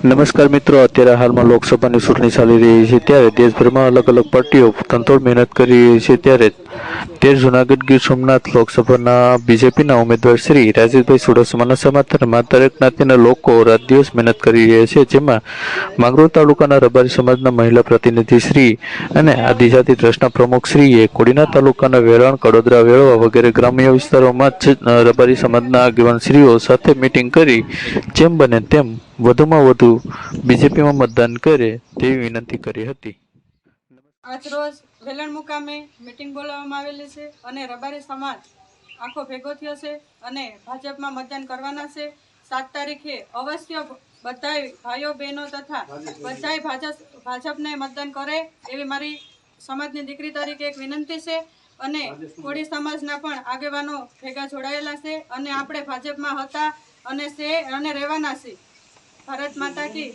નમસ્કાર મિત્રો, અત્યારે હાલમાં લોકસભાની ચૂંટણી ચાલી રહી છે, ત્યારે દેશભરમાં અલગ અલગ પાર્ટીઓ તંતોડ મહેનત કરી રહી છે, ત્યારે તેર જુનાગઢ ગીર સોમનાથ લોકસભાના બીજેપીના ઉમેદવાર શ્રી રાજીવભાઈ ચુડાસમાના સમર્થનમાં દરેક જ્ઞાતિના લોકો રાત દિવસ મહેનત કરી રહ્યા છે, જેમાં માંગરોળ તાલુકાના રબારી સમાજના મહિલા પ્રતિનિધિ શ્રી અને આદિજાતિ ટ્રસ્ટના પ્રમુખ શ્રીએ કોડીના તાલુકાના વેરાણ, કડોદરા, વેળવા વગેરે ગ્રામ્ય વિસ્તારોમાં જ રબારી સમાજના આગેવાન શ્રીઓ સાથે મિટિંગ કરી, જેમ બને તેમ વધુમાં વધુ બીજેપીમાં મતદાન કરે તેવી વિનંતી કરી હતી. આજ રોજ વેલણ મુકામે મિટિંગ બોલાવવામાં આવેલી છે અને રબારી સમાજ આખો ભેગો થયો છે અને ભાજપમાં મતદાન કરવાના છે સાત તારીખે અવશ્ય બધાય ભાઈઓ, બહેનો તથા બધાય ભાજપ, ભાજપને મતદાન કરે એવી મારી સમાજની દીકરી તરીકે એક વિનંતી છે અને કોળી સમાજના પણ આગેવાનો ભેગા જોડાયેલા છે અને આપણે ભાજપમાં હતા અને છે અને રહેવાના છે ભારત માતા કી.